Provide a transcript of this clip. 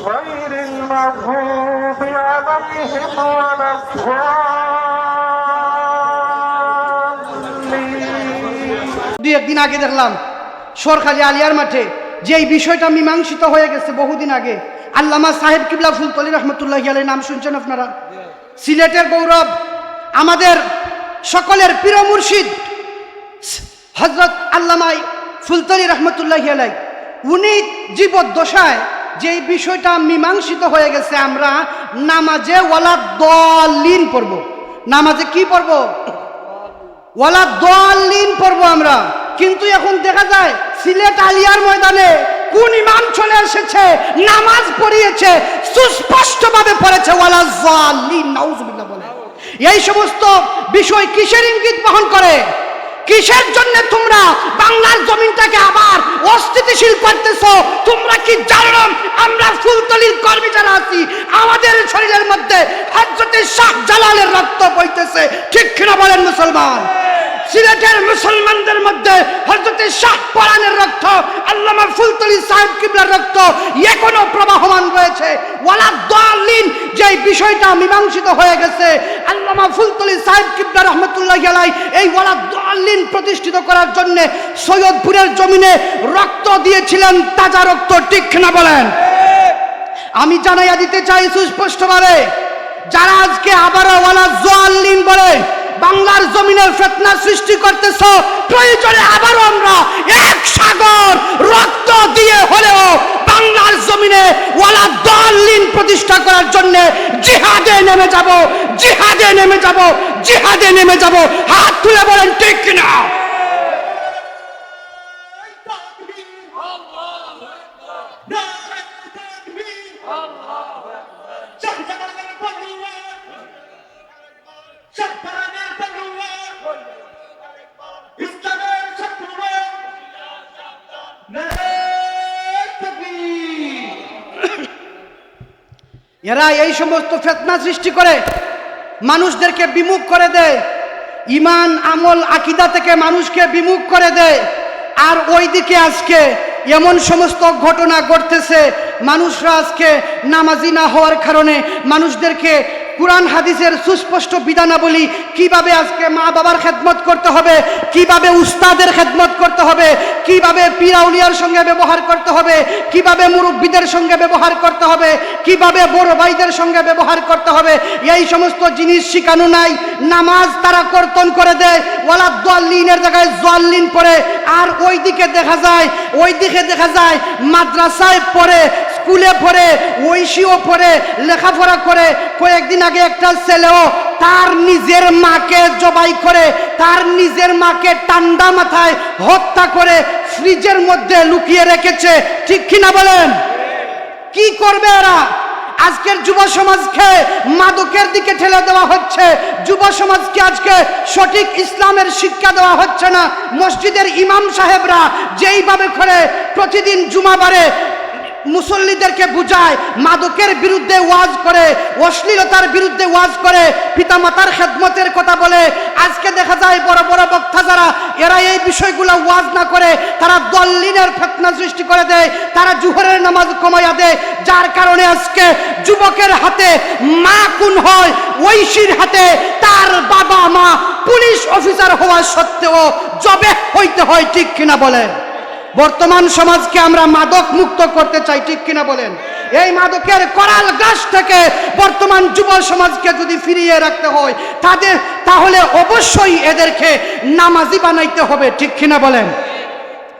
غير المغضوب عليهم ولا الضالين দুই একদিন আগে দেখলাম সরকারি আলিয়ার মাঠে যে এই বিষয়টা মীমাংসিত হয়ে গেছে বহুদিন আগে আল্লামা সাহেব কিবলা ফুলতলি রহমতুল্লাহ আলাই নাম শুনছেন আপনারা সিলেটের গৌরব আমাদের সকলের প্রিয় মুর্শিদ হজরত আল্লামাই ফুলতলি রহমতুল্লাহ আলাই উনি জীবদ্দশায় যে এই বিষয়টা মীমাংসিত হয়ে গেছে আমরা নামাজে ওয়ালা দলিন পড়ব। নামাজে কি পড়ব? ওয়ালা দলিন পড়ব আমরা। কিন্তু এখন দেখা যায়, সিলেট আলিয়ার ময়দানে কোন ইমাম চলে এসেছে, নামাজ পড়িয়েছে, সুস্পষ্টভাবে পড়েছে, ওয়ালা জালিন নাউজুবিল্লাহ বলে। এই সমস্ত বিষয় কিসের ইঙ্গিত বহন করে? কিসের জন্য তোমরা বাংলার জমিনটাকে আবার অস্থিতিশীল করতেছ। তোমরা কি জানো আমরা ফুলতলির কর্মী যারা আছি, আমাদের শরীরের মধ্যে হজরতে শাহ জালালের রক্ত বইতেছে। ঠিক কিনা বলেন মুসলমান? সিলেটের মুসলমানদের মধ্যে হজরতে শাহ পরানের রক্ত, আল্লামা ফুলতলি সাহেব কিবলার রক্ত এখনও প্রবাহমান রয়েছে। ওয়ালা দালিন যে বিষয়টা মীমাংসিত হয়ে গেছে। আল্লামা ফুলতলি সাহেব কিবলা রহমতুল্লাহ আলাই এই ওয়ালা দালিন প্রতিষ্ঠিত করার জন্য সৈয়দপুরের জমিনে রক্ত দিয়েছিলেন, তাজা রক্ত, ঠিক না বলেন? আমি জানাইয়া দিতে চাই সুস্পষ্টভাবে, যারা আজকে আবারও ওয়ালা জোয়াল্লিন বলে বাংলার জমিনের ফেতনা সৃষ্টি করতেছ, প্রয়োজনে আবারও আমরা এক সাগর রক্ত দিয়ে হলেও বাংলার জমিনে ওয়ালা দলিন প্রতিষ্ঠা করার জন্য জিহাদে নেমে যাব জিহাদে নেমে যাব জিহাদে নেমে যাব। হাত তুলে বলেন ঠিক কিনা? এরা এই সমস্ত ফেতনা সৃষ্টি করে, মানুষদেরকে বিমুখ করে দেয়, ইমান, আমল, আকিদা থেকে মানুষকে বিমুখ করে দেয়। আর ওইদিকে আজকে এমন সমস্ত ঘটনা ঘটতেছে, মানুষরা আজকে নামাজি না হওয়ার কারণে মানুষদেরকে কোরআন হাদিসের সুস্পষ্ট বিধানাবলী কীভাবে আজকে মা বাবার খেদমত করতে হবে, কীভাবে উস্তাদের খেদমত করতে হবে, কীভাবে পিরাউলিয়ার সঙ্গে ব্যবহার করতে হবে, কীভাবে মুরব্বীদের সঙ্গে ব্যবহার করতে হবে, কীভাবে বড় ভাইদের সঙ্গে ব্যবহার করতে হবে, এই সমস্ত জিনিস শিখানো নাই, নামাজ তারা কর্তন করে দেয়, ওয়ালা দোয়াল্লিনের জায়গায় জোয়াল্লিন পড়ে, আর ওই দিকে দেখা যায় ওই দিকে দেখা যায়, মাদ্রাসায় পড়ে স্কুলে পড়ে, ঐশীও পড়ে, লেখাপড়া করে, কয়েকদিন আগে একটা ছেলেও তার নিজের মাকে জবাই করে, তার নিজের মাকে টান্ডা মাথায় হত্যা করে ফ্রিজের মধ্যে লুকিয়ে রেখেছে। ঠিক কিনা বলেন? কি করবে এরা? আজকের যুব সমাজকে মাদকের দিকে ঠেলে দেওয়া হচ্ছে। যুব সমাজকে আজকে সঠিক ইসলামের শিক্ষা দেওয়া হচ্ছে না। মসজিদের ইমাম সাহেবরা যেইভাবে করে প্রতিদিন জুমাবারে মুসল্লিদেরকে বুঝায়, মাদকের বিরুদ্ধে ওয়াজ করে, অশ্লীলতার বিরুদ্ধে ওয়াজ করে, পিতামাতার খেদমতের কথা বলে। আজকে দেখা যায় বড় বড় বক্তা যারা, এরা এই বিষয়গুলো ওয়াজ না করে, তারা দল্লিনের ফেতনা সৃষ্টি করে দেয়, তারা জুহরের নামাজ কমাইয়া দেয়। যার কারণে আজকে যুবকের হাতে মা খুন হয়, ঐশীর হাতে তার বাবা মা পুলিশ অফিসার হওয়া সত্ত্বেও জবে হইতে হয়, ঠিক কিনা বলে বর্তমান সমাজকে আমরা মাদক মুক্ত করতে চাই, ঠিক কিনা বলেন? এই মাদকের করাল গাছ থেকে বর্তমান যুব সমাজকে যদি ফিরিয়ে রাখতে হয়, তাদের তাহলে অবশ্যই এদেরকে নামাজি বানাইতে হবে, ঠিক কিনা বলেন?